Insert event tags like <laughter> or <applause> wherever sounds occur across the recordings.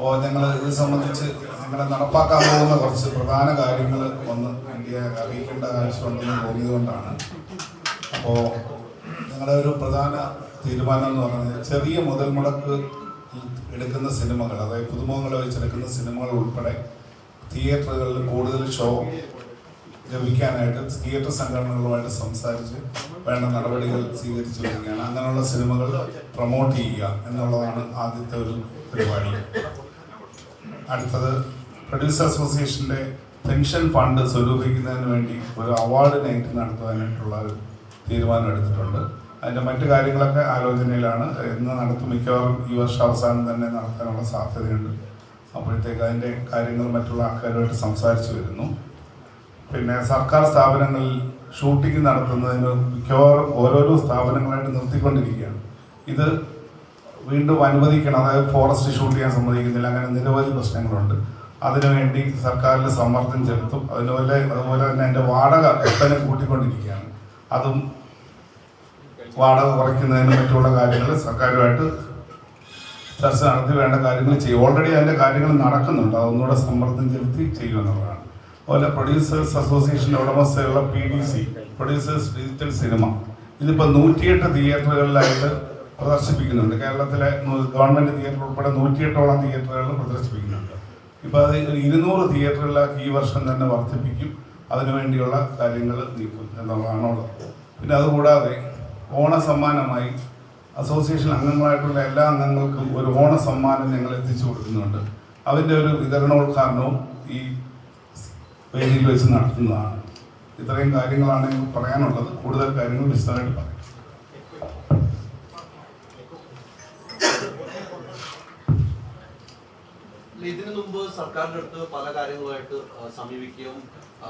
അപ്പോൾ ഞങ്ങൾ ഇത് സംബന്ധിച്ച് ഞങ്ങളെ നടപ്പാക്കാൻ പോകുന്ന കുറച്ച് പ്രധാന കാര്യങ്ങൾ ഒന്ന് ഇന്ത്യ അറിയിക്കേണ്ട ആവശ്യമുണ്ടെന്ന് തോന്നിയതുകൊണ്ടാണ് അപ്പോൾ ഞങ്ങളുടെ ഒരു പ്രധാന തീരുമാനം എന്ന് പറഞ്ഞാൽ ചെറിയ മുതൽ മുടക്ക് എടുക്കുന്ന സിനിമകൾ അതായത് പുതുമുഖങ്ങളെ വെച്ചെടുക്കുന്ന സിനിമകൾ ഉൾപ്പെടെ തിയേറ്ററുകളിൽ കൂടുതൽ ഷോ ലഭിക്കാനായിട്ട് തിയേറ്റർ സംഘടനകളുമായിട്ട് സംസാരിച്ച് വേണ്ട നടപടികൾ സ്വീകരിച്ചു വരികയാണ്. അങ്ങനെയുള്ള സിനിമകൾ പ്രൊമോട്ട് ചെയ്യുക എന്നുള്ളതാണ് ആദ്യത്തെ ഒരു പരിപാടി. അടുത്തത് പ്രൊഡ്യൂസർ അസോസിയേഷന്റെ പെൻഷൻ ഫണ്ട് സ്വരൂപിക്കുന്നതിന് വേണ്ടി ഒരു അവാർഡ് നൈറ്റ് നടത്തുവാനായിട്ടുള്ള ഒരു തീരുമാനം എടുത്തിട്ടുണ്ട്. അതിന്റെ മറ്റു കാര്യങ്ങളൊക്കെ ആലോചനയിലാണ്. എന്ന് നടത്തും മിക്കവാറും ഈ വർഷം അവസാനം തന്നെ നടത്താനുള്ള സാധ്യതയുണ്ട്. അപ്പോഴത്തേക്ക് അതിന്റെ കാര്യങ്ങൾ മറ്റുള്ള ആൾക്കാരുമായിട്ട് സംസാരിച്ചു വരുന്നു. പിന്നെ സർക്കാർ സ്ഥാപനങ്ങളിൽ ഷൂട്ടിംഗ് നടത്തുന്നതിന് മിക്കവാറും ഓരോരോ സ്ഥാപനങ്ങളായിട്ട് നിർത്തിക്കൊണ്ടിരിക്കുകയാണ്. ഇത് വീണ്ടും അനുവദിക്കണം. അതായത് ഫോറസ്റ്റ് ഷൂട്ട് ചെയ്യാൻ സമ്മതിക്കുന്നില്ല. അങ്ങനെ നിരവധി പ്രശ്നങ്ങളുണ്ട്. അതിനുവേണ്ടി സർക്കാരിൽ സമ്മർദ്ദം ചെലുത്തും. അതുപോലെ അതുപോലെ തന്നെ എന്റെ വാടക എത്തനെ കൂട്ടിക്കൊണ്ടിരിക്കുകയാണ്. അതും വാടക കുറയ്ക്കുന്നതിന് മറ്റുള്ള കാര്യങ്ങൾ സർക്കാരുമായിട്ട് ചർച്ച നടത്തി വേണ്ട കാര്യങ്ങൾ ചെയ്യും. ഓൾറെഡി അതിന്റെ കാര്യങ്ങൾ നടക്കുന്നുണ്ട്. അതൊന്നുകൂടെ സമ്മർദ്ദം ചെലുത്തി ചെയ്യുമെന്നുള്ളതാണ് അതുപോലെ പ്രൊഡ്യൂസേഴ്സ് അസോസിയേഷന്റെ ഉടമസ്ഥയുള്ള P D C producers digital cinema ഇതിപ്പോൾ നൂറ്റിയെട്ട് തിയേറ്ററുകളിലായിട്ട് പ്രദർശിപ്പിക്കുന്നുണ്ട്. കേരളത്തിലെ ഗവൺമെന്റ് തിയേറ്റർ ഉൾപ്പെടെ നൂറ്റിയെട്ടോളം തിയേറ്ററുകൾ പ്രദർശിപ്പിക്കുന്നുണ്ട്. ഇപ്പോൾ അത് ഇരുന്നൂറ് തിയേറ്ററിലാക്കി ഈ വർഷം തന്നെ വർദ്ധിപ്പിക്കും. അതിനുവേണ്ടിയുള്ള കാര്യങ്ങൾ നീക്കും എന്നുള്ളതാണുള്ളത്. പിന്നെ അതുകൂടാതെ ഓണ സമ്മാനമായി അസോസിയേഷൻ അംഗങ്ങളായിട്ടുള്ള എല്ലാ അംഗങ്ങൾക്കും ഒരു ഓണ സമ്മാനം ഞങ്ങൾ എത്തിച്ചു കൊടുക്കുന്നുണ്ട്. അതിന്റെ ഒരു വിതരണോദ്ഘാടനവും ഈ വേദിയിൽ വെച്ച് നടത്തുന്നതാണ്. ഇത്രയും കാര്യങ്ങളാണ് പറയാനുള്ളത്. കൂടുതൽ കാര്യങ്ങൾ വിശദമായിട്ട് പറയാം. ഇതിനു മുമ്പ് സർക്കാരിന്റെ അടുത്ത് പല കാര്യങ്ങളുമായിട്ട് സമീപിക്കുകയും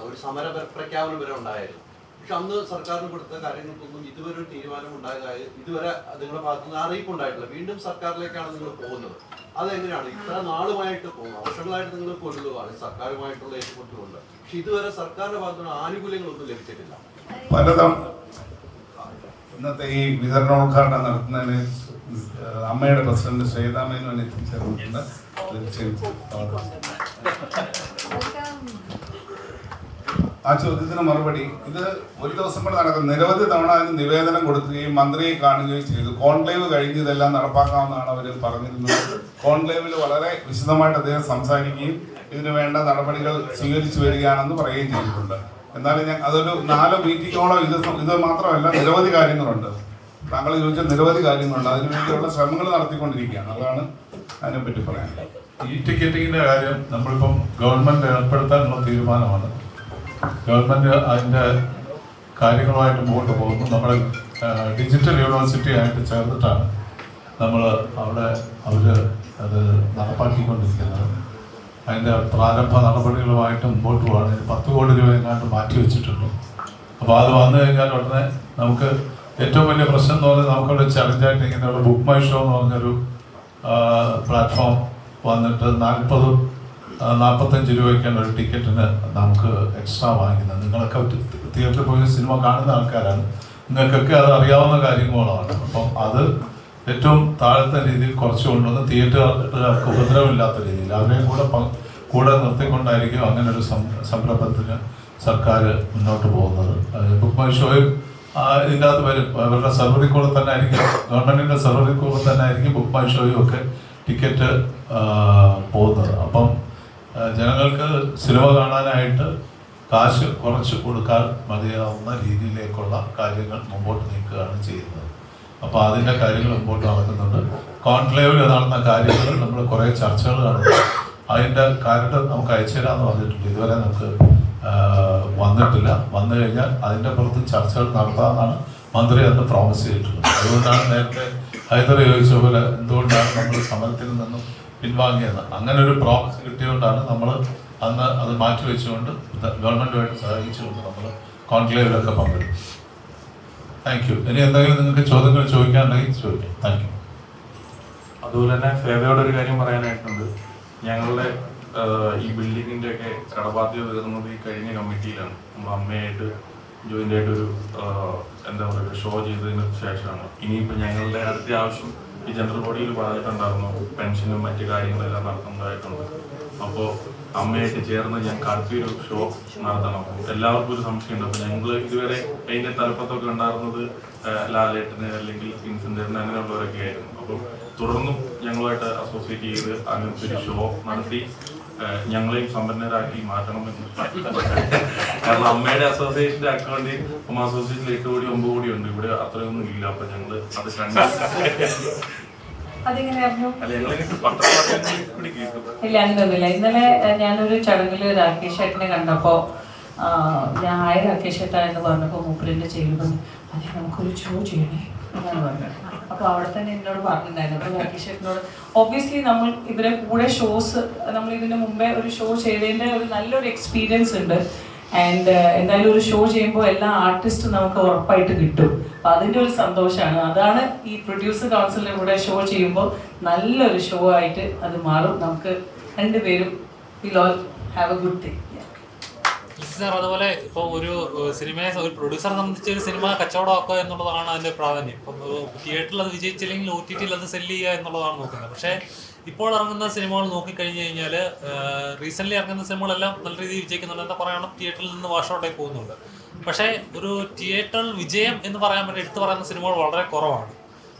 ഒരു സമര പ്രഖ്യാപനം വരെ ഉണ്ടായിരുന്നു. പക്ഷെ അന്ന് സർക്കാരിന് കൊടുത്ത കാര്യങ്ങൾക്കൊന്നും ഇതുവരെ ഒരു തീരുമാനം ഉണ്ടായതായി ഇതുവരെ നിങ്ങളുടെ ഭാഗത്തു നിന്ന് അറിയിപ്പ് ഉണ്ടായിട്ടില്ല. വീണ്ടും സർക്കാരിലേക്കാണ് നിങ്ങൾ പോകുന്നത്. അതെങ്ങനെയാണ്? ഇത്ര നാളുമായിട്ട് പോകുന്നത് വർഷങ്ങളായിട്ട് നിങ്ങൾ കൊല്ലുകയാണ്. സർക്കാരുമായിട്ടുള്ള ഏറ്റുമുട്ടലുണ്ട്. പക്ഷെ ഇതുവരെ സർക്കാരിന്റെ ഭാഗത്തുനിന്ന് ആനുകൂല്യങ്ങളൊന്നും ലഭിച്ചിട്ടില്ല. പലതവണ ഇന്നത്തെ ഈ വിതരണോദ്ഘാടനം നടത്തുന്നതിന് അമ്മയുടെ പ്രസിഡന്റ് ശ്വേതാമേനോൻ എത്തിച്ചേർന്നിട്ടുണ്ട്. ആ ചോദ്യത്തിന് മറുപടി. ഇത് ഒരു ദിവസം കൂടെ നടക്കും നിരവധി തവണ അതിന് നിവേദനം കൊടുക്കുകയും മന്ത്രിയെ കാണുകയും ചെയ്തു. കോൺക്ലേവ് കഴിഞ്ഞ് ഇതെല്ലാം നടപ്പാക്കാമെന്നാണ് അവർ പറഞ്ഞിരുന്നത്. കോൺക്ലേവിൽ വളരെ വിശദമായിട്ട് അദ്ദേഹം സംസാരിക്കുകയും ഇതിന് വേണ്ട നടപടികൾ സ്വീകരിച്ചു വരികയാണെന്ന് പറയുകയും ചെയ്തിട്ടുണ്ട്. എന്നാലും ഞാൻ അതൊരു നാലോ മീറ്റിങ്ങോളം ഇത് ഇത് മാത്രമല്ല നിരവധി കാര്യങ്ങളുണ്ട്. താങ്കൾ ചോദിച്ച നിരവധി കാര്യങ്ങളുണ്ട്. അതിനുവേണ്ടിയുള്ള ശ്രമങ്ങൾ നടത്തിക്കൊണ്ടിരിക്കുകയാണ്. അതാണ് അതിനെപ്പറ്റി പറയാനുള്ളത്. ഈ ടിക്കറ്റിങ്ങിന്റെ കാര്യം നമ്മളിപ്പം ഗവൺമെന്റ് ഏർപ്പെടുത്താനുള്ള തീരുമാനമാണ്. ഗവൺമെന്റ് അതിന്റെ കാര്യങ്ങളുമായിട്ട് മുമ്പോട്ട് പോകുന്നു. നമ്മൾ ഡിജിറ്റൽ യൂണിവേഴ്സിറ്റി ആയിട്ട് ചേർന്നിട്ടാണ് നമ്മൾ അവിടെ അവർ അത് നടപ്പാക്കിക്കൊണ്ടിരിക്കുന്നത്. അതിന്റെ പ്രാരംഭ നടപടികളുമായിട്ട് മുമ്പോട്ട് ഒരു പത്ത് കോടി രൂപ എങ്ങാണ്ട് മാറ്റി വെച്ചിട്ടുണ്ട് അപ്പോൾ അത് വന്നു കഴിഞ്ഞാൽ ഉടനെ നമുക്ക് ഏറ്റവും വലിയ പ്രശ്നം എന്ന് പറഞ്ഞാൽ നമുക്കവിടെ ചലഞ്ചായിട്ട് ഇങ്ങനെ അവിടെ ബുക്ക് മൈ ഷോ എന്ന് പറഞ്ഞൊരു പ്ലാറ്റ്ഫോം വന്നിട്ട് നാൽപ്പത് നാൽപ്പത്തഞ്ച് രൂപയ്ക്കാണ് ഒരു ടിക്കറ്റിന് നമുക്ക് എക്സ്ട്രാ വാങ്ങിക്കുന്നത്. നിങ്ങളൊക്കെ തിയേറ്ററിൽ പോയി സിനിമ കാണുന്ന ആൾക്കാരാണ്. നിങ്ങൾക്കൊക്കെ അത് അറിയാവുന്ന കാര്യങ്ങളാണ്. അപ്പം അത് ഏറ്റവും താഴത്തെ രീതിയിൽ കുറച്ച് കൊണ്ടുവന്ന് തിയേറ്ററുകാർക്ക് ഉപദ്രവമില്ലാത്ത രീതിയിൽ അവരെയും കൂടെ കൂടെ നിർത്തിക്കൊണ്ടായിരിക്കും അങ്ങനെ ഒരു സംരംഭത്തിന് സർക്കാർ മുന്നോട്ട് പോകുന്നത്. ബുക്ക് മൈ ഷോയും ഇതിന്റെ അകത്ത് വരും. അവരുടെ സെർവറിൽ കൂടെ തന്നെ ആയിരിക്കും. ഗവൺമെന്റിന്റെ സെർവറിൽ കൂടെ തന്നെ ആയിരിക്കും ബുക്ക് മൈ ഷോയും ഒക്കെ ടിക്കറ്റ് പോകുന്നത്. അപ്പം ജനങ്ങൾക്ക് സിനിമ കാണാനായിട്ട് കാശ് കുറച്ച് കൊടുക്കാൻ മതിയാവുന്ന രീതിയിലേക്കുള്ള കാര്യങ്ങൾ മുമ്പോട്ട് നീക്കുകയാണ് ചെയ്യുന്നത്. അപ്പോൾ അതിന്റെ കാര്യങ്ങൾ മുമ്പോട്ട് നടക്കുന്നുണ്ട്. കോൺക്ലേവിൽ നടന്ന കാര്യങ്ങൾ നമ്മൾ കുറേ ചർച്ചകൾ നടന്നു അതിന്റെ കാര്യം നമുക്ക് അയച്ചു തരാമെന്ന് പറഞ്ഞിട്ടുണ്ട്. ഇതുവരെ നമുക്ക് വന്നിട്ടില്ല. വന്നു കഴിഞ്ഞാൽ അതിന്റെ പുറത്ത് ചർച്ചകൾ നടത്താമെന്നാണ് മന്ത്രി അന്ന് പ്രോമിസ് ചെയ്തിട്ടുള്ളത്. അതുകൊണ്ടാണ് നേരത്തെ ഹൈദർ ചോദിച്ച പോലെ എന്തുകൊണ്ടാണ് നമ്മൾ സമരത്തിൽ നിന്നും പിൻവാങ്ങിയത്? അങ്ങനെ ഒരു പ്രോമിസ് കിട്ടിയതുകൊണ്ടാണ് നമ്മൾ അന്ന് അത് മാറ്റിവെച്ചുകൊണ്ട് ഗവൺമെന്റുമായിട്ട് സഹകരിച്ചുകൊണ്ട് നമ്മൾ കോൺക്ലേവിലൊക്കെ പങ്കെടുക്കും താങ്ക് യു ഇനി എന്തെങ്കിലും നിങ്ങൾക്ക് ചോദ്യങ്ങൾ ചോദിക്കാനുണ്ടെങ്കിൽ ചോദിക്കാം. താങ്ക് യു അതുപോലെ തന്നെ ഫേവയോടൊരു കാര്യം പറയാനായിട്ടുണ്ട്. ഞങ്ങളുടെ ഈ ബിൽഡിങ്ങിന്റെ ഒക്കെ കടബാധ്യത തീർന്നത് ഈ കഴിഞ്ഞ കമ്മിറ്റിയിലാണ്. നമ്മൾ അമ്മയായിട്ട് ജോയിന്റ് ആയിട്ട് ഒരു എന്താ പറയുക ഷോ ചെയ്തതിന് ശേഷമാണ്. ഇനിയിപ്പോൾ ഞങ്ങളുടെ അടുത്ത ആവശ്യം ഈ ജനറൽ ബോഡിയിൽ പറഞ്ഞിട്ടുണ്ടായിരുന്നു. പെൻഷനും മറ്റു കാര്യങ്ങളെല്ലാം നടത്തുന്നതായിട്ടുണ്ട്. അപ്പോൾ അമ്മയായിട്ട് ചേർന്ന് ഞങ്ങൾക്ക് അടുത്തൊരു ഷോ നടത്തണം. എല്ലാവർക്കും ഒരു സംശയമുണ്ട്. അപ്പോൾ ഞങ്ങൾ ഇതുവരെ അതിന്റെ തലപ്പത്തൊക്കെ ഉണ്ടായിരുന്നത് ലാലേട്ടന് അല്ലെങ്കിൽ ഇൻസെന്റേറിന് അങ്ങനെയുള്ളവരൊക്കെ ആയിരുന്നു. അപ്പോൾ തുടർന്നും ഞങ്ങളുമായിട്ട് അസോസിയേറ്റ് ചെയ്ത് അങ്ങനത്തെ ഒരു ഷോ നടത്തി. ഞങ്ങളെയും സമ്പന്നരാക്കി മാറ്റണമെന്ന് <laughs> കാരണം അമ്മയുടെ അസോസിയേഷന്റെ അക്കൗണ്ടിൽ അമ്മ അസോസിയേഷനിൽ എട്ട് കോടി ഒമ്പത് കോടി ഉണ്ട്. ഇവിടെ അത്രയൊന്നും ഇല്ല. അപ്പൊ ഞങ്ങൾ അത് <laughs> ഇല്ല അങ്ങനെയൊന്നുമില്ല ഇന്നലെ ഞാനൊരു ചടങ്ങിൽ രാകേഷ് ചേട്ടനെ കണ്ടപ്പോ ഞാൻ ആയ രാകേഷ് ചേട്ടാ എന്ന് പറഞ്ഞപ്പോ മൂപ്പരന്റെ ചെയ്യുമ്പോൾ അതെ നമുക്കൊരു ഷോ ചെയ്യണേ എന്നാണ് പറഞ്ഞത്. അപ്പോൾ അവിടെ തന്നെ എന്നോട് പറഞ്ഞിട്ടുണ്ടായിരുന്നു. അപ്പോൾ രാകേഷ് ഒബ്വിയസ്ലി നമ്മൾ ഇവരെ കൂടെ ഷോസ് നമ്മൾ ഇതിന് മുമ്പേ ഒരു ഷോ ചെയ്തതിന്റെ ഒരു നല്ലൊരു എക്സ്പീരിയൻസ് ഉണ്ട്. ആൻഡ് എന്തായാലും ഒരു ഷോ ചെയ്യുമ്പോൾ എല്ലാ ആർട്ടിസ്റ്റും നമുക്ക് ഉറപ്പായിട്ട് കിട്ടും. അപ്പൊ അതിന്റെ ഒരു സന്തോഷമാണ്. അതാണ് ഈ പ്രൊഡ്യൂസർ കൗൺസിലിന്റെ കൂടെ ഷോ ചെയ്യുമ്പോൾ നല്ലൊരു ഷോ ആയിട്ട് അത് മാറും. നമുക്ക് രണ്ടുപേരും will all have a good thing sir അതുപോലെ ഇപ്പോൾ ഒരു സിനിമയെ ഒരു പ്രൊഡ്യൂസറെ സംബന്ധിച്ച് ഒരു സിനിമ കച്ചവടമാക്കുക എന്നുള്ളതാണ് അതിന്റെ പ്രാധാന്യം. ഇപ്പം തിയേറ്ററിൽ അത് വിജയിച്ചില്ലെങ്കിൽ ഒ ടി ടിയിൽ അത് സെല്ല് ചെയ്യുക എന്നുള്ളതാണ് നോക്കുന്നത്. പക്ഷേ ഇപ്പോൾ ഇറങ്ങുന്ന സിനിമകൾ നോക്കിക്കഴിഞ്ഞ് കഴിഞ്ഞാൽ റീസെന്റ് ഇറങ്ങുന്ന സിനിമകളെല്ലാം നല്ല രീതിയിൽ വിജയിക്കുന്നുണ്ട്. എന്താ പറയുകയാണെങ്കിൽ തിയേറ്ററിൽ നിന്ന് വാഷ് ഔട്ടായി പോകുന്നുണ്ട്. പക്ഷേ ഒരു തിയേറ്ററിൽ വിജയം എന്ന് പറയാൻ വേണ്ടി എടുത്തു പറയുന്ന സിനിമകൾ വളരെ കുറവാണ്.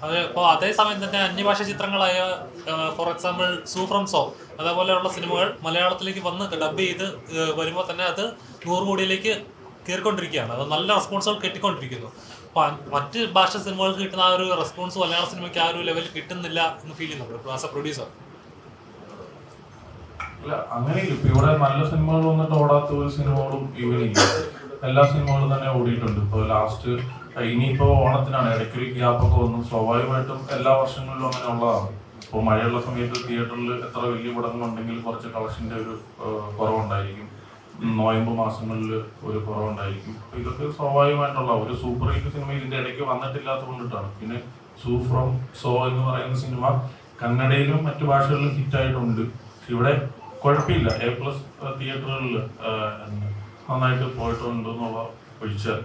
അത് ഇപ്പോൾ അതേസമയം തന്നെ അന്യഭാഷ ചിത്രങ്ങളായ for example zoo from so അതേപോലെയുള്ള സിനിമകൾ മലയാളത്തിലേക്ക് വന്ന് ഡബ് ചെയ്ത് വരുമ്പോൾ തന്നെ അത് നൂറ് കോടിയിലേക്ക് കയറിക്കൊണ്ടിരിക്കുകയാണ്. അത് നല്ല റെസ്പോൺസുകൾ കിട്ടിക്കൊണ്ടിരിക്കുന്നു. മറ്റ് ഭാഷ സിനിമകൾക്ക് കിട്ടുന്ന ആ ഒരു റെസ്പോൺസ് മലയാള സിനിമയ്ക്ക് ആ ഒരു ലെവലിൽ കിട്ടുന്നില്ല എന്ന് ഫീൽ ചെയ്യുന്നുണ്ട്? ആസ് എ പ്രൊഡ്യൂസർ അല്ല അങ്ങനെയില്ല. ഇപ്പൊ ഇവിടെ നല്ല സിനിമകൾ വന്നിട്ട് ഓടാത്ത ഒരു സിനിമകളും ഇവരില്ല. എല്ലാ സിനിമകളും തന്നെ ഓടിയിട്ടുണ്ട്. ഇപ്പോൾ ലാസ്റ്റ് ഇനിയിപ്പോൾ ഓണത്തിനാണ്. ഇടയ്ക്കൊരു ഗ്യാപ്പൊക്കെ വന്നു. സ്വാഭാവികമായിട്ടും എല്ലാ വർഷങ്ങളിലും അങ്ങനെ ഉള്ളതാണ്. ഇപ്പോൾ മഴയുള്ള സമയത്ത് തിയേറ്ററിൽ എത്ര വലിയ പടങ്ങളുണ്ടെങ്കിൽ കുറച്ച് കളക്ഷന്റെ ഒരു കുറവുണ്ടായിരിക്കും. നോയമ്പ് മാസങ്ങളിൽ ഒരു കുറവുണ്ടായിരിക്കും. ഇതൊക്കെ സ്വാഭാവികമായിട്ടുള്ള ഒരു സൂപ്പർ ഹിറ്റ് സിനിമ ഇതിന്റെ ഇടയ്ക്ക് വന്നിട്ടില്ലാത്ത കൊണ്ടിട്ടാണ്. പിന്നെ സൂ ഫ്രം സോ എന്ന് പറയുന്ന സിനിമ കന്നഡയിലും മറ്റു ഭാഷകളിലും ഹിറ്റായിട്ടുണ്ട് ഇവിടെ കുഴപ്പമില്ല. എ പ്ലസ് തിയേറ്ററുകളിൽ നന്നായിട്ട് പോയിട്ടുണ്ട് എന്നുള്ള ഒഴിച്ചാൽ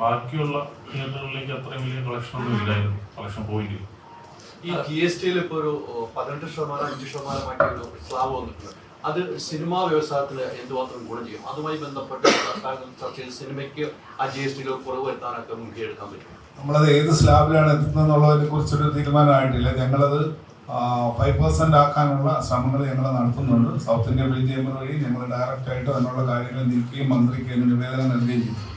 ബാക്കിയുള്ള തിയേറ്ററുകളിലേക്ക് അത്രയും വലിയ കളക്ഷൻ ഒന്നും ഇല്ലായിരുന്നു. കളക്ഷൻ പോയിന്റ് ഈ ജി എസ് ടിയിൽ ഇപ്പോൾ ഒരു പതിനെട്ട് ശതമാനം അഞ്ച് ശതമാനമായിട്ട് ഒരു സ്ലാബ് വന്നിട്ടുണ്ട്. അത് സിനിമാ വ്യവസായത്തിൽ എന്തുമാത്രം ഗുണം ചെയ്യും? അതുമായി ബന്ധപ്പെട്ട് സർക്കാർ ചർച്ച ചെയ്ത് സിനിമയ്ക്ക് ആ ജി എസ് ടിയിൽ കുറവ് വരുത്താനൊക്കെ മുൻകൈ എടുക്കാൻ പറ്റും നമ്മളത് ഏത് സ്ലാബിലാണ് എത്തുന്നത് എന്നുള്ളതിനെ കുറിച്ചൊരു തീരുമാനമായിട്ടില്ല. ഞങ്ങളത് ഫൈവ് പെർസെന്റ് ആക്കാനുള്ള ശ്രമങ്ങൾ ഞങ്ങൾ നടത്തുന്നുണ്ട്. സൗത്ത് ഇന്ത്യൻ ഫിലിം ചേംബർ വഴി ഞങ്ങൾ ഡയറക്റ്റായിട്ട് അതിനുള്ള കാര്യങ്ങൾ നീക്കുകയും മന്ത്രിക്ക് നിവേദനം നൽകുകയും ചെയ്തു.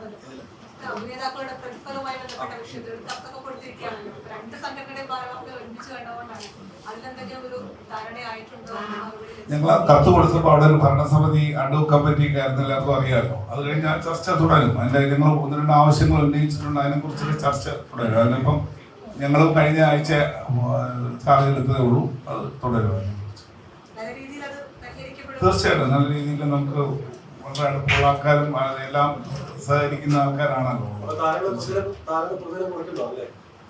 പ്രതിഫല അഭിനേതാക്കളുടെ പ്രതിഫലവുമായി ബന്ധപ്പെട്ട വിഷയത്തിൽ ഇപ്പൊ രണ്ട് സംഘടനയുടെ ഭാരവാഹികൾ ഒരുമിച്ച് വേണ്ടതുകൊണ്ടാണ് അതിലെന്തെങ്കിലും ഒരു ധാരണയായിട്ടുണ്ടോ? ഞങ്ങൾ ആ കത്ത് കൊടുത്തപ്പോൾ അവിടെ ഒരു ഭരണസമിതി അഡോ കമ്മിറ്റി കാര്യത്തിൽ എല്ലാവർക്കും അറിയാമല്ലോ അത് കഴിഞ്ഞ് ആ ചർച്ച തുടരും. അതിന്റെ ഞങ്ങൾ ഒന്ന് രണ്ട് ആവശ്യങ്ങൾ ഉന്നയിച്ചിട്ടുണ്ട്. അതിനെക്കുറിച്ചൊരു ചർച്ച തുടരും. അതിനിപ്പം ഞങ്ങൾ കഴിഞ്ഞ ആഴ്ച ചാർജ് എടുത്തതേ ഉള്ളൂ. അത് തുടരും തീർച്ചയായിട്ടും നല്ല രീതിയിൽ നമുക്ക് വളരെ അടുപ്പമുള്ള ആൾക്കാരും എല്ലാം സഹകരിക്കുന്ന ആൾക്കാരാണല്ലോ.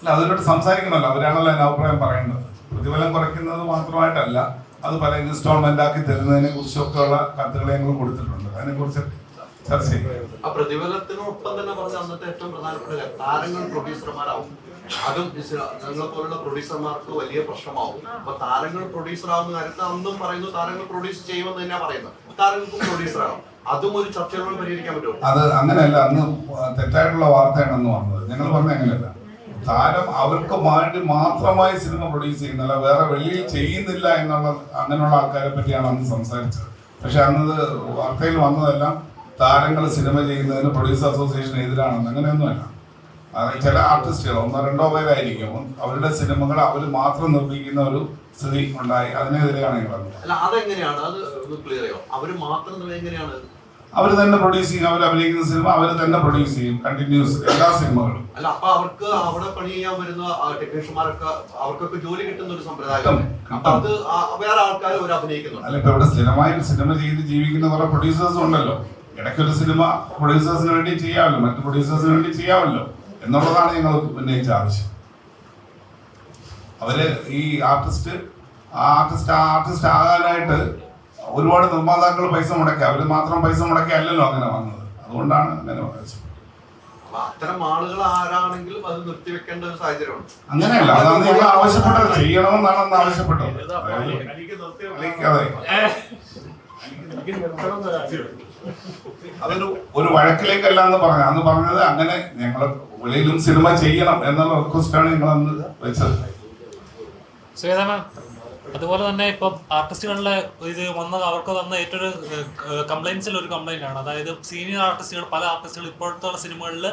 അല്ല? അതിനോട് സംസാരിക്കണമല്ലോ. അവരാണല്ലോ എന്റെ അഭിപ്രായം പറയുന്നത്. പ്രതിഫലം കുറയ്ക്കുന്നത് മാത്രമായിട്ടല്ല അത് പല ഇൻസ്റ്റാൾമെന്റ് ആക്കി തരുന്നതിനെ കുറിച്ചൊക്കെ ഉള്ള കത്തുകളെ ഞങ്ങൾ കൊടുത്തിട്ടുണ്ട്. അതിനെ കുറിച്ച് ചർച്ച ചെയ്യും. ആ പ്രതിഫലത്തിനൊപ്പം തന്നെ പറഞ്ഞ അന്നത്തെ ഏറ്റവും പ്രധാനപ്പെട്ട താരങ്ങൾ പ്രൊഡ്യൂസർമാരാവും. അതും നിങ്ങളെ പോലുള്ള പ്രൊഡ്യൂസർമാർക്ക് വലിയ പ്രശ്നമാവും. അപ്പൊ താരങ്ങൾ പ്രൊഡ്യൂസർ ആവുന്ന കാര്യത്തിൽ അന്നും പറയുന്നു താരങ്ങൾ പ്രൊഡ്യൂസ് ചെയ്യുമെന്ന് തന്നെയാണ് പറയുന്നത്. താരങ്ങൾക്കും പ്രൊഡ്യൂസർ ആവും അതും ഒരു ചർച്ചയിലൂടെ പരിഹരിക്കാൻ പറ്റുമോ? അത് അങ്ങനെയല്ല അന്ന് തെറ്റായിട്ടുള്ള വാർത്തയാണ് അന്ന് വന്നത് ഞങ്ങൾ പറഞ്ഞ അങ്ങനെയല്ല. താരം അവർക്ക് വേണ്ടി മാത്രമായി സിനിമ പ്രൊഡ്യൂസ് ചെയ്യുന്നില്ല വേറെ വെളിയിൽ ചെയ്യുന്നില്ല എന്നുള്ള അങ്ങനെയുള്ള ആൾക്കാരെ പറ്റിയാണ് അന്ന് സംസാരിച്ചത്. പക്ഷെ അന്നത് വാർത്തയിൽ വന്നതെല്ലാം താരങ്ങൾ സിനിമ ചെയ്യുന്നതിന് പ്രൊഡ്യൂസർ അസോസിയേഷൻ എതിരാണെന്ന്. അങ്ങനെയൊന്നുമല്ല. ചില ആർട്ടിസ്റ്റുകൾ ഒന്നോ രണ്ടോ പേരായിരിക്കും. അവരുടെ സിനിമകൾ അവർ മാത്രം നിർമ്മിക്കുന്ന ഒരു സ്ഥിതി ഉണ്ടായി. അതിനെതിരെയാണ് ഈ പറഞ്ഞത്. അതെങ്ങനെയാണ്? അത് ക്ലിയർ ചെയ്യോ? അവർ മാത്രം എങ്ങനെയാണ്? അവർ തന്നെ പ്രൊഡ്യൂസ് ചെയ്യും. അവർ അഭിനയിക്കുന്ന സിനിമ അവർ തന്നെ പ്രൊഡ്യൂസ് ചെയ്യും. കണ്ടിന്യൂസ് എല്ലാ സിനിമകളും അല്ല അപ്പൊ അവർക്ക് അവിടെ പണി ചെയ്യാൻ വരുന്ന ടെക്നീഷ്യന്മാരൊക്കെ അവർക്കൊക്കെ ജോലി കിട്ടുന്ന ഒരു സമ്പ്രദായം. അത് വേറെ ആൾക്കാർ അവർ അഭിനയിക്കുന്നുണ്ട്. അല്ല ഇപ്പൊ ഇവിടെ സ്ഥിരമായി സിനിമ ചെയ്ത് ജീവിക്കുന്ന കുറെ പ്രൊഡ്യൂസേഴ്സ് ഉണ്ടല്ലോ. ഇടയ്ക്കൊരു സിനിമ പ്രൊഡ്യൂസേഴ്സിന് വേണ്ടി ചെയ്യാമല്ലോ. മറ്റു പ്രൊഡ്യൂസേഴ്സിന് വേണ്ടി ചെയ്യാമല്ലോ. എന്നുള്ളതാണ് ഞങ്ങൾ ഉന്നയിച്ച ആവശ്യം. അവർ ഈ ആർട്ടിസ്റ്റ് ആ ആർട്ടിസ്റ്റ് ആ ആർട്ടിസ്റ്റ് ആകാനായിട്ട് ഒരുപാട് നിർമ്മാതാക്കൾ പൈസ മുടക്കി. അവർ മാത്രം പൈസ മുടക്കി അല്ലല്ലോ അങ്ങനെ വന്നത്. അതുകൊണ്ടാണ് അങ്ങനെ വായിച്ചത് അത്തരം ആളുകൾ ആരാണെങ്കിലും അത് നിർത്തിവെക്കേണ്ട ഒരു സാഹചര്യമാണ് അങ്ങനെയല്ല അതാണ് നിങ്ങൾ ആവശ്യപ്പെട്ടത് ചെയ്യണമെന്നാണ് അന്ന് ആവശ്യപ്പെട്ടത് അതൊരു ഒരു വഴക്കിലേക്കല്ല എന്ന് പറഞ്ഞു അന്ന് പറഞ്ഞത് അങ്ങനെ ഞങ്ങൾ വെളിയിലും സിനിമ ചെയ്യണം എന്നുള്ള ആണ് ഞങ്ങൾ അന്ന് വെച്ചത്. ശ്വേത അതുപോലെ തന്നെ ഇപ്പം ആർട്ടിസ്റ്റുകളിലെ ഇത് വന്ന അവർക്ക് വന്ന ഏറ്റവും കംപ്ലൈൻസിൽ ഒരു കംപ്ലൈന്റ് ആണ്. അതായത് സീനിയർ ആർട്ടിസ്റ്റുകൾ പല ആർട്ടിസ്റ്റുകൾ ഇപ്പോഴത്തെ സിനിമകളിൽ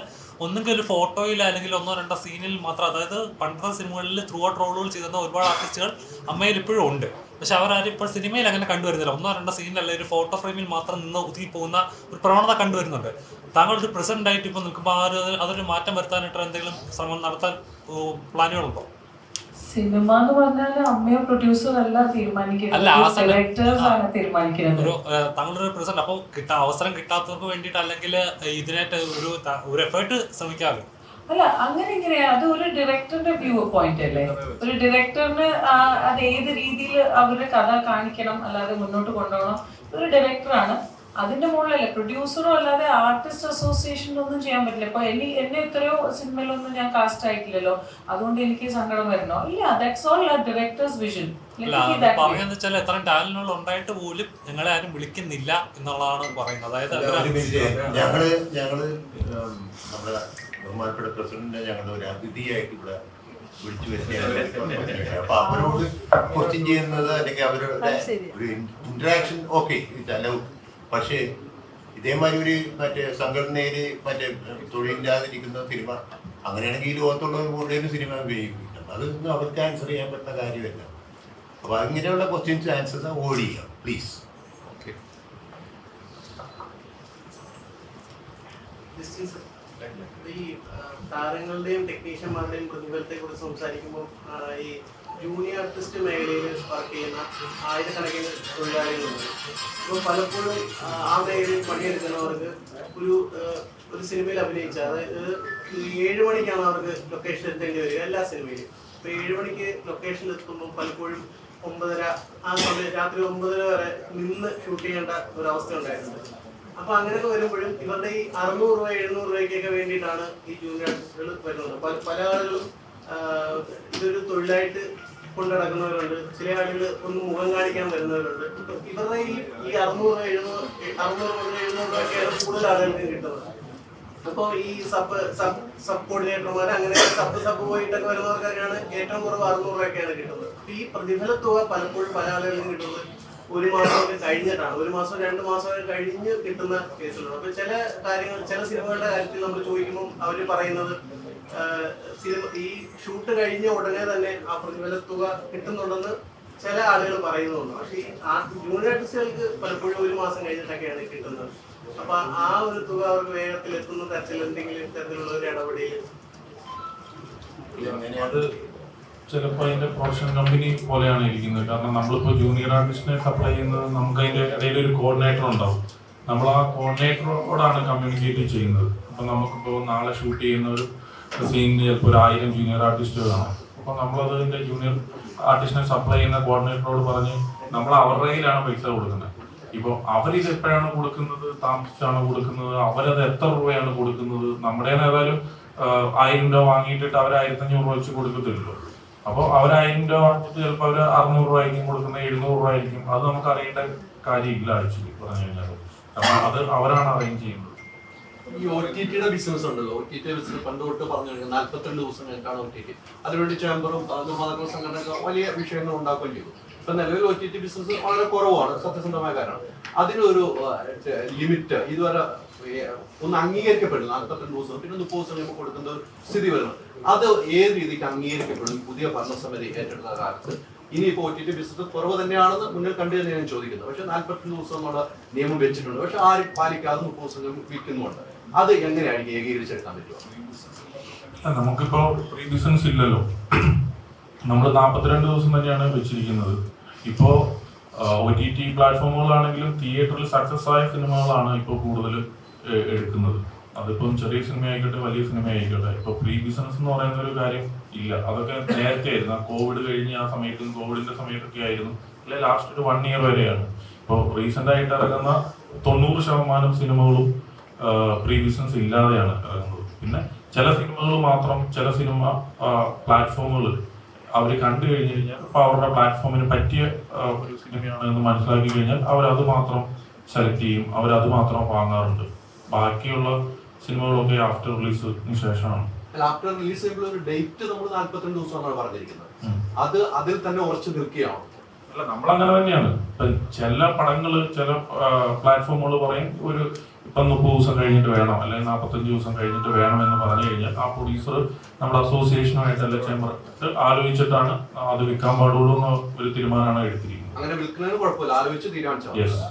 ഒന്നുകിൽ ഒരു ഫോട്ടോയിൽ അല്ലെങ്കിൽ ഒന്നോ രണ്ടോ സീനിൽ മാത്രം അതായത് പണ്ടത്തെ സിനിമകളിൽ ത്രൂ ഔട്ട് റോളുകൾ ചെയ്തിരുന്ന ഒരുപാട് ആർട്ടിസ്റ്റുകൾ അമ്മയിൽ ഇപ്പോഴും ഉണ്ട്. പക്ഷെ അവരാരും ഇപ്പോൾ സിനിമയിൽ അങ്ങനെ കണ്ടുവരുന്നില്ല. ഒന്നോ രണ്ടോ സീനിൽ അല്ലെങ്കിൽ ഒരു ഫോട്ടോ ഫ്രെയിമിൽ മാത്രം നിന്ന് ഒതുങ്ങി പോകുന്ന ഒരു പ്രവണത കണ്ടുവരുന്നുണ്ട്. താങ്കൾ ഒരു പ്രസന്റ് ആയിട്ട് ഇപ്പോൾ നിൽക്കുമ്പോൾ ആ ഒരു അതൊരു മാറ്റം വരുത്താനായിട്ട് എന്തെങ്കിലും ശ്രമം നടത്താൻ പ്ലാനുകളുണ്ടോ സിനിമ എന്ന് പറഞ്ഞാൽ അമ്മയോ പ്രൊഡ്യൂസർ അല്ല തീരുമാനിക്കുന്നത്. താങ്കളൊരു പ്രസന്റ് അപ്പോൾ കിട്ടാ അവസരം കിട്ടാത്തവർക്ക് വേണ്ടിട്ട് അല്ലെങ്കിൽ ഇതിനായിട്ട് ഒരു ഒരു എഫേർട്ട് ശ്രമിക്കാറ് അല്ല അങ്ങനെ ഇങ്ങനെയാ. അത് ഒരു ഡയറക്ടറിന്റെ വ്യൂ പോയിന്റ് അല്ലേ? ഒരു ഡയറക്ടറിന് അത് ഏത് രീതിയിൽ അവരുടെ കഥ കാണിക്കണം അല്ലാതെ മുന്നോട്ട് കൊണ്ടുപോകണം. ഒരു ഡയറക്ടറാണ് അതിന്റെ മുകളിലല്ലേ? പ്രൊഡ്യൂസറോ അല്ലാതെ ആർട്ടിസ്റ്റ് അസോസിയേഷനൊന്നും ചെയ്യാൻ പറ്റില്ല. ഇപ്പൊ എനി എന്നെ എത്രയോ സിനിമയിലൊന്നും ഞാൻ കാസ്റ്റ് ആയിട്ടില്ലല്ലോ. അതുകൊണ്ട് എനിക്ക് സങ്കടം വരണോ ഇല്ല ദാറ്റ്സ് ഓൾ ഡയറക്ടേഴ്സ് വിഷൻ പറയുന്നത് വെച്ചാൽ എത്ര ടാലന്റുകൾ ഉണ്ടായിട്ട് പോലും ഞങ്ങളെ ആരും വിളിക്കുന്നില്ല എന്നുള്ളതാണ് പറയുന്നത്. അതായത്. ഞങ്ങൾ ഞങ്ങൾ നമ്മുടെ ബഹുമാനപ്പെട്ട പ്രസിഡന്റിനെ ഞങ്ങൾ ഒരു അതിഥിയായിട്ട് ഇവിടെ വിളിച്ചു വരുത്തിയാണ്. അപ്പൊ അവരോട് ക്വസ്റ്റ്യൻ ചെയ്യുന്നത് അല്ലെങ്കിൽ അവരുടെ ഒരു ഇന്ററാക്ഷൻ ഓക്കെ അല്ല പക്ഷേ ഇതേമാതിരി ഒരു മറ്റേ സംഘടനയിൽ മറ്റേ തൊഴിലില്ലാതിരിക്കുന്ന സിനിമ അങ്ങനെയാണെങ്കിൽ ഈ ലോകത്തുള്ളവർ കൂടുതലും സിനിമ ഉപയോഗിക്കും അതൊന്നും അവർക്ക് ആൻസർ ചെയ്യാൻ പറ്റുന്ന കാര്യമല്ല. അപ്പൊ അങ്ങനെയുള്ള ക്വസ്റ്റ്യൻസ് ആൻസേഴ്സ് അവോയ്ഡ് ചെയ്യാം പ്ലീസ് ഈ താരങ്ങളുടെയും ടെക്നീഷ്യന്മാരുടെയും പ്രതിഫലത്തെ കുറിച്ച് സംസാരിക്കുമ്പോൾ ഈ ജൂനിയർ ആർട്ടിസ്റ്റ് മേഖലയിൽ വർക്ക് ചെയ്യുന്ന ആയിരക്കണക്കിന് തൊഴിലാളികളുണ്ട്. അപ്പോൾ പലപ്പോഴും ആ, മേഖലയിൽ പണിയെടുക്കുന്നവർക്ക് ഒരു ഒരു സിനിമയിൽ അഭിനയിച്ച അതായത് ഏഴ് മണിക്കാണ് അവർക്ക് ലൊക്കേഷൻ എത്തേണ്ടി വരിക എല്ലാ സിനിമയിലും. അപ്പോൾ ഏഴ് മണിക്ക് ലൊക്കേഷനിൽ എത്തുമ്പോൾ പലപ്പോഴും ഒമ്പതര ആ സമയം രാത്രി ഒമ്പതര വരെ നിന്ന് ഷൂട്ട് ചെയ്യേണ്ട ഒരു അവസ്ഥ ഉണ്ടായിട്ടുണ്ട്. അപ്പൊ അങ്ങനെയൊക്കെ വരുമ്പോഴും ഇവരുടെ ഈ അറുന്നൂറ് രൂപ എഴുന്നൂറ് രൂപയ്ക്കൊക്കെ വേണ്ടിയിട്ടാണ് ഈ ജൂനിയർ ആർട്ടിസ്റ്റുകൾ വരുന്നത്. പല പല ആളുകളും ഇതൊരു തൊഴിലായിട്ട് കൊണ്ട് നടക്കുന്നവരുണ്ട് ചില ആളുകൾ ഒന്ന് മുഖം കാണിക്കാൻ വരുന്നവരുണ്ട്. ഇവരുടെ ഈ ഈ അറുന്നൂറ് എഴുന്നൂറ് അറുന്നൂറ് മുതൽ എഴുന്നൂറ് കൂടുതൽ ആളുകൾക്ക് കിട്ടുന്നത്. അപ്പോൾ ഈ സബ് സബ് സബ് കോർഡിനേറ്റർമാർ അങ്ങനെ സബ് സബ് പോയിട്ടൊക്കെ വരുന്നവർക്കൊക്കെയാണ് ഏറ്റവും കുറവ് അറുന്നൂറ് രൂപയൊക്കെയാണ് കിട്ടുന്നത് ഈ പ്രതിഫല തുക പലപ്പോഴും പല ആളുകൾക്കും കിട്ടുന്നത് ഒരു മാസമൊക്കെ കഴിഞ്ഞിട്ടാണ്. ഒരു മാസം രണ്ട് മാസമൊക്കെ കഴിഞ്ഞ് കിട്ടുന്ന കേസുകളുണ്ട് അപ്പൊ ചില കാര്യങ്ങൾ ചില സിനിമകളുടെ കാര്യത്തിൽ നമ്മൾ ചോദിക്കുമ്പോൾ അവർ പറയുന്നത് ഈ ഷൂട്ട് കഴിഞ്ഞ ഉടനെ തന്നെ ആ പ്രതിഫല തുക കിട്ടുന്നുണ്ടെന്ന് ചില ആളുകൾ പറയുന്നുണ്ട്. പക്ഷേ ആ ജൂനിയർ ആർട്ടിസ്റ്റുകൾക്ക് പലപ്പോഴും ഒരു മാസം കഴിഞ്ഞിട്ടൊക്കെയാണ് കിട്ടുന്നത്. അപ്പൊ ആ ഒരു തുക അവർക്ക് വേഗത്തിൽ എത്തുന്ന തരത്തിൽ എന്തെങ്കിലും തരത്തിലുള്ള ഒരു ഇടപെടൽ അത് ചിലപ്പോൾ അതിന്റെ പ്രൊഫഷണൽ കമ്പനി പോലെയാണ് ഇരിക്കുന്നത്. കാരണം നമ്മളിപ്പോൾ ജൂനിയർ ആർട്ടിസ്റ്റിനെ സപ്ലൈ ചെയ്യുന്നത് നമുക്ക് അതിന്റെ ഇടയിൽ ഒരു കോർഡിനേറ്റർ ഉണ്ടാവും. നമ്മൾ ആ കോർഡിനേറ്ററോടാണ് കമ്മ്യൂണിക്കേറ്റ് ചെയ്യുന്നത്. അപ്പൊ നമുക്കിപ്പോൾ നാളെ ഷൂട്ട് ചെയ്യുന്ന ഒരു സീനിന് ചിലപ്പോൾ ഒരു ആയിരം ജൂനിയർ ആർട്ടിസ്റ്റുകൾ കാണാം അപ്പൊ നമ്മളത് അതിന്റെ ജൂനിയർ ആർട്ടിസ്റ്റിനെ സപ്ലൈ ചെയ്യുന്ന കോർഡിനേറ്ററോട് പറഞ്ഞ് നമ്മൾ അവരുടെ കയ്യിലാണ് പൈസ കൊടുക്കുന്നത്. ഇപ്പോൾ അവരിത് എപ്പോഴാണ് കൊടുക്കുന്നത്? താമസിച്ചാണ് കൊടുക്കുന്നത്? അവരത് എത്ര രൂപയാണ് കൊടുക്കുന്നത്? നമ്മുടെ ഏതായാലും ആയിരം രൂപ വാങ്ങിയിട്ടിട്ട് അവർ ആയിരത്തഞ്ഞൂറ് രൂപ വെച്ച് കൊടുക്കത്തില്ലല്ലോ. അപ്പോൾ അവർ ആയിരം രൂപ വാങ്ങിച്ചിട്ട് ചിലപ്പോൾ അവർ അറുന്നൂറ് രൂപ ആയിരിക്കും കൊടുക്കുന്നത് എഴുന്നൂറ് രൂപ ആയിരിക്കും. അത് നമുക്ക് അറിയേണ്ട കാര്യമില്ല ആക്ച്വലി പറഞ്ഞു കഴിഞ്ഞാൽ. കാരണം അത് അവരാണ് അറേഞ്ച് ചെയ്യുന്നത്. ഈ ഒ ബിസിനസ് ഉണ്ടല്ലോ. ഒ ബിസിനസ് പണ്ട് തൊട്ട് പറഞ്ഞു കഴിഞ്ഞാൽ നാല്പത്തിരണ്ട് ദിവസം കഴിഞ്ഞിട്ടാണ് ഒ ടി ടി അതിനുവേണ്ടി ചേംബറും നിർമ്മാതാക്കൾ സംഘടനകൾ വലിയ വിഷയങ്ങൾ ഉണ്ടാക്കുകയും ചെയ്തു. ഇപ്പൊ നിലവിൽ ഒ ടി ടി ബിസിനസ് വളരെ കുറവാണ് സത്യസന്ധമായ കാര്യമാണ് അതിനൊരു ലിമിറ്റ് ഇതുവരെ ഒന്ന് അംഗീകരിക്കപ്പെടുന്നു. നാൽപ്പത്തിരണ്ട് ദിവസം പിന്നെ മുപ്പത് ദിവസം കഴിയുമ്പോൾ കൊടുക്കുന്ന ഒരു സ്ഥിതി വരുന്നു. അത് ഏത് രീതിക്ക് അംഗീകരിക്കപ്പെടും പുതിയ ഭരണസമിതി ഏറ്റെടുത്ത കാലത്ത്. ഇനിയിപ്പോൾ ഒ ടി ടി ബിസിനസ് കുറവ് തന്നെയാണെന്ന് മുന്നിൽ കണ്ടു തന്നെ ഞാൻ ചോദിക്കുന്നത് പക്ഷെ നാൽപ്പത്തിരണ്ട് ദിവസം നമ്മുടെ നിയമം വെച്ചിട്ടുണ്ട്. പക്ഷെ ആരും പാലിക്കാതെ മുപ്പത് ദിവസം വിൽക്കുന്നുണ്ട് അത് എങ്ങനെയായിരിക്കും ഏകീകരിച്ചെടുക്കാൻ പറ്റുക? നമുക്കിപ്പോ പ്രീ ബിസിനസ് ഇല്ലല്ലോ. നമ്മൾ നാൽപ്പത്തിരണ്ട് ദിവസം തന്നെയാണ് വെച്ചിരിക്കുന്നത്. ഇപ്പോ ഒ ടി ടി പ്ലാറ്റ്ഫോമുകളാണെങ്കിലും തിയേറ്ററിൽ സക്സസ് ആയ സിനിമകളാണ് ഇപ്പോൾ കൂടുതൽ എടുക്കുന്നത്. അതിപ്പം ചെറിയ സിനിമ ആയിക്കോട്ടെ വലിയ സിനിമ ആയിക്കോട്ടെ ഇപ്പൊ പ്രീ ബിസിനസ് എന്ന് പറയുന്ന ഒരു കാര്യം ഇല്ല. അതൊക്കെ നേരത്തെ ആയിരുന്നു. കോവിഡ് കഴിഞ്ഞ് ആ സമയത്തും കോവിഡിന്റെ സമയത്തൊക്കെ ആയിരുന്നു. അല്ലെ ലാസ്റ്റ് ഒരു വൺ ഇയർ വരെയാണ്. ഇപ്പോൾ റീസെന്റ് ആയിട്ട് ഇറങ്ങുന്ന തൊണ്ണൂറ് ശതമാനം സിനിമകളും പ്രീ ബിസിനസ് ഇല്ലാതെയാണ് ഇറങ്ങുന്നത്. പിന്നെ ചില സിനിമകൾ മാത്രം ചില സിനിമ പ്ലാറ്റ്ഫോമുകൾ അവർ കണ്ടു കഴിഞ്ഞു കഴിഞ്ഞാൽ അപ്പോൾ അവരുടെ പ്ലാറ്റ്ഫോമിന് പറ്റിയ ഒരു സിനിമയാണ് എന്ന് മനസ്സിലാക്കി കഴിഞ്ഞാൽ അവരത് മാത്രം സെലക്ട് ചെയ്യും അവരത് മാത്രം വാങ്ങാറുണ്ട്. ബാക്കിയുള്ള സിനിമകളൊക്കെ ആഫ്റ്റർ റിലീസിന് ശേഷമാണ്. ആഫ്റ്റർ റിലീസ് ചെയ്യുമ്പോൾ ഒരു ഡേറ്റ് നമ്മൾ നാല്പത്തിരണ്ട് ദിവസമാണ് പറഞ്ഞിരിക്കുന്നത്. അത് അതിൽ തന്നെ ഉറച്ചു നിൽക്കുകയാണ്. അല്ല നമ്മളങ്ങനെ തന്നെയാണ്. ചില പടങ്ങൾ ചില പ്ലാറ്റ്ഫോമുകൾ പറയും ഒരു ഇപ്പൊ മുപ്പത് ദിവസം കഴിഞ്ഞിട്ട് വേണം അല്ലെങ്കിൽ നാൽപ്പത്തഞ്ച് ദിവസം കഴിഞ്ഞിട്ട് വേണം എന്ന് പറഞ്ഞു കഴിഞ്ഞാൽ ആ പ്രൊഡ്യൂസർ നമ്മുടെ അസോസിയേഷനുമായിട്ട് അല്ലെ ചേംബർ ആലോചിച്ചിട്ടാണ് അത് വിൽക്കാൻ പാടുള്ളൂ എന്ന ഒരു തീരുമാനമാണ് എടുത്തിരിക്കുന്നത്. അങ്ങനെ വിൽക്കുന്നതിന് കുഴപ്പമില്ല. ആലോചിച്ച് തീരുമാനിച്ചാൽ യെസ്